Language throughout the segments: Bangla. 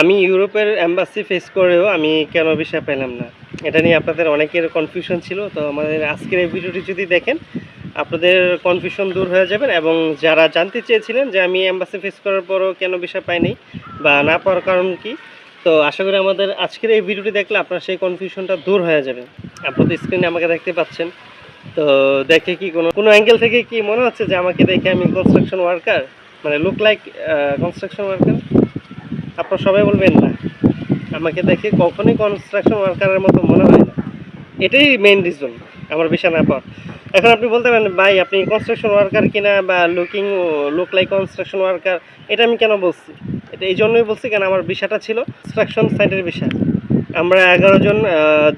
আমি ইউরোপের অ্যাম্বাসি ফেস করেও আমি কেন ভিসা পেলাম না? এটা নিয়ে আপনাদের অনেকের কনফিউশন ছিল, তো আমাদের আজকের এই ভিডিওটি যদি দেখেন, আপনাদের কনফিউশন দূর হয়ে যাবেন এবং যারা জানতে চেয়েছিলেন যে আমি অ্যাম্বাসি ফেস করার পরও কেন ভিসা পাইনি বা না পাওয়ার কারণ কি, তো আশা করি আমাদের আজকের এই ভিডিওটি দেখলে আপনার সেই কনফিউশনটা দূর হয়ে যাবে। আপনাদের স্ক্রিনে আমাকে দেখতে পাচ্ছেন, তো দেখে কি কোনো কোনো অ্যাঙ্গেল থেকে কি মনে হচ্ছে যে আমাকে দেখে আমি কনস্ট্রাকশন ওয়ার্কার মানে লুক লাইক কনস্ট্রাকশন ওয়ার্কার আপনারা সবাই বলবেন না। আমাকে দেখে কখনোই কনস্ট্রাকশন ওয়ার্কারের মতো মনে হয় না। এটাই মেইন রিজন আমার বিষয় না পাওয়ার এখন আপনি বলতে পারেন, ভাই, আপনি কনস্ট্রাকশন ওয়ার্কার কিনা বা looking look like construction worker এটা আমি কেন বলছি? এটা এই জন্যই বলছি কেন, আমার বিষয়টা ছিল কনস্ট্রাকশন সাইটের বিষয়। আমরা এগারো জন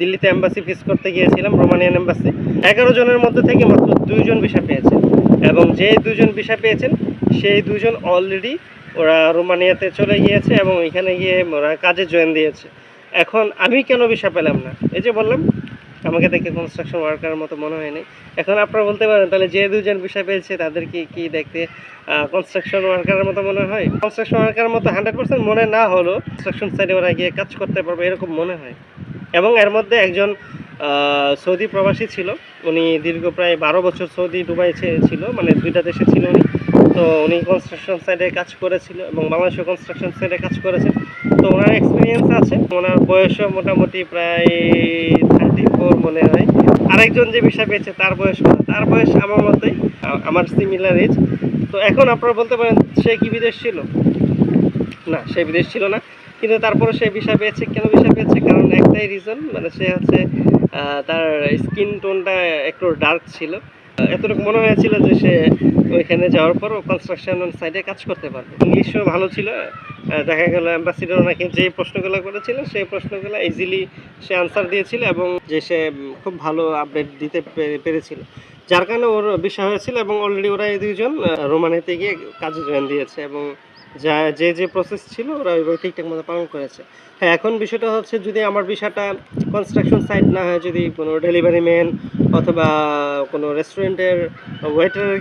দিল্লিতে এম্বাসি ফিস করতে গিয়েছিলাম রোমানিয়ান অ্যাম্বাসি এগারো জনের মধ্যে থেকে মাত্র দুইজন ভিসা পেয়েছেন। এবং যে দুজন ভিসা পেয়েছেন, সেই দুজন অলরেডি ওরা রোমানিয়াতে চলে গিয়েছে এবং এখানে গিয়ে ওরা কাজে জয়েন দিয়েছে। এখন আমি কেন ভিসা পেলাম না? এই যে বললাম, আমাকে দেখে কনস্ট্রাকশন ওয়ার্কারের মতো মনে হয়নি। এখন আপনারা বলতে পারেন, তাহলে যে দুজন বিষয় পেয়েছে তাদেরকে কি দেখতে কনস্ট্রাকশন ওয়ার্কারের মতো মনে হয়? কনস্ট্রাকশন ওয়ার্কারের মতো হান্ড্রেড পার্সেন্ট মনে না হলেও কনস্ট্রাকশন সাইডে ওরা গিয়ে কাজ করতে পারবে এরকম মনে হয়। এবং এর মধ্যে একজন সৌদি প্রবাসী ছিল। উনি দীর্ঘ প্রায় বারো বছর সৌদি, দুবাই ছিল মানে দুইটা দেশে ছিল উনি। তো উনি কনস্ট্রাকশন সাইডে কাজ করেছিল এবং বাংলাদেশে কনস্ট্রাকশন সাইডে কাজ করেছে তো ওনার এক্সপিরিয়েন্স আছে। ওনার বয়সও মোটামুটি প্রায় থার্টি ফোর মনে হয়। আরেকজন যে বিষয় পেয়েছে, তার বয়স তার বয়স আমার মতোই আমার সিমিলার এজ তো এখন আপনারা বলতে পারেন, সে কি বিদেশ ছিল? না, সে বিদেশ ছিল না। কিন্তু তারপরে সে বিষয় পেয়েছে। কেন বিষয় পেয়েছে? কারণ একটাই রিজন মানে সে হচ্ছে তার স্কিন টোনটা একটু ডার্ক ছিল। এতটুকু মনে হয়েছিল যে সে ওইখানে যাওয়ার পর কনস্ট্রাকশন সাইডে কাজ করতে পারবে। ইংলিশও ভালো ছিল। দেখা গেল অ্যাম্বাসিডার ওনাকে যে প্রশ্নগুলো করেছিল সেই প্রশ্নগুলো ইজিলি সে আনসার দিয়েছিল এবং যে সে খুব ভালো আপডেট দিতে পেরেছিল। যার কারণে ওর বিষয় হয়েছিল এবং অলরেডি ওরা এই দুইজন রোমানিতে গিয়ে কাজে জয়েন দিয়েছে এবং যা, যে যে প্রসেস ছিল ওরা ওইভাবে ঠিকঠাক মতো পালন করেছে। হ্যাঁ এখন বিষয়টা হচ্ছে যদি আমার বিষয়টা কনস্ট্রাকশন সাইট না হয়, যদি কোনো ডেলিভারি ম্যান অথবা কোনো রেস্টুরেন্টের ওয়েটারের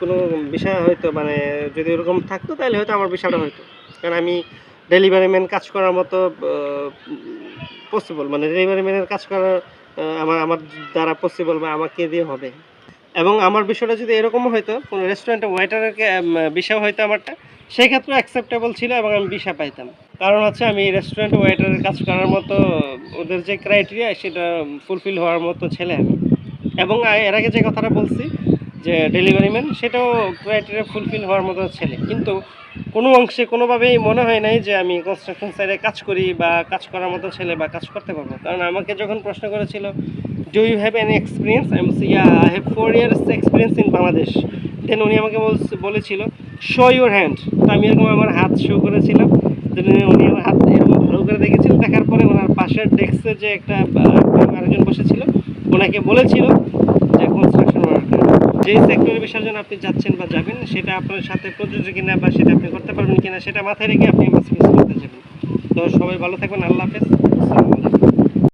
কোনো বিষয় হয়তো মানে যদি ওরকম থাকতো তাহলে হয়তো আমার বিষয়টা হয়তো। কারণ আমি ডেলিভারি ম্যান কাজ করার মতো পসিবল মানে ডেলিভারি ম্যানের কাজ করার আমার আমার দ্বারা পসিবল বা আমাকে দিয়ে হবে। এবং আমার বিষয়টা যদি এরকম হয়তো, কোনো রেস্টুরেন্টে ওয়েটারের বিষয় হয়তো আমারটা সেই ক্ষেত্রে অ্যাকসেপ্টেবল ছিল এবং আমি বিষা পাইতাম। কারণ হচ্ছে আমি রেস্টুরেন্ট ওয়েটারের কাজ করার মতো, ওদের যে ক্রাইটেরিয়া সেটা ফুলফিল হওয়ার মতো ছেলে আমি। এবং এর আগে যে কথাটা বলছি, যে ডেলিভারি ম্যান সেটাও ক্রাইটেরিয়া ফুলফিল হওয়ার মতো ছেলে। কিন্তু কোনো অংশে কোনোভাবেই মনে হয় নাই যে আমি কনস্ট্রাকশন সাইডে কাজ করি বা কাজ করার মতো ছেলে বা কাজ করতে পারব। কারণ আমাকে যখন প্রশ্ন করেছিল do you have any experience আমি বলছি yeah I have four years experience in Bangladesh then উনি আমাকে বলছে- বলেছিল শো ইউর হ্যান্ড তো আমি এরকম আমার হাত শো করেছিলাম। দেন উনি আমার হাত এরকম ভালো করে দেখেছিল। দেখার পরে ওনার পাশের ডেস্কে যে একটা আরেকজন বসেছিল ওনাকে বলেছিল যে কনস্ট্রাকশন ওয়ার্কার যে সেক্টরের বিষয়ের জন্য আপনি যাচ্ছেন বা যাবেন, সেটা আপনার সাথে প্রযোজ্য কিনা বা সেটা আপনি করতে পারবেন কিনা, সেটা মাথায় রেখে আপনি এম্বাসি করতে যাবেন। তো সবাই ভালো থাকবেন, আল্লাহ হাফেজ। আসসালামু আলাইকুম।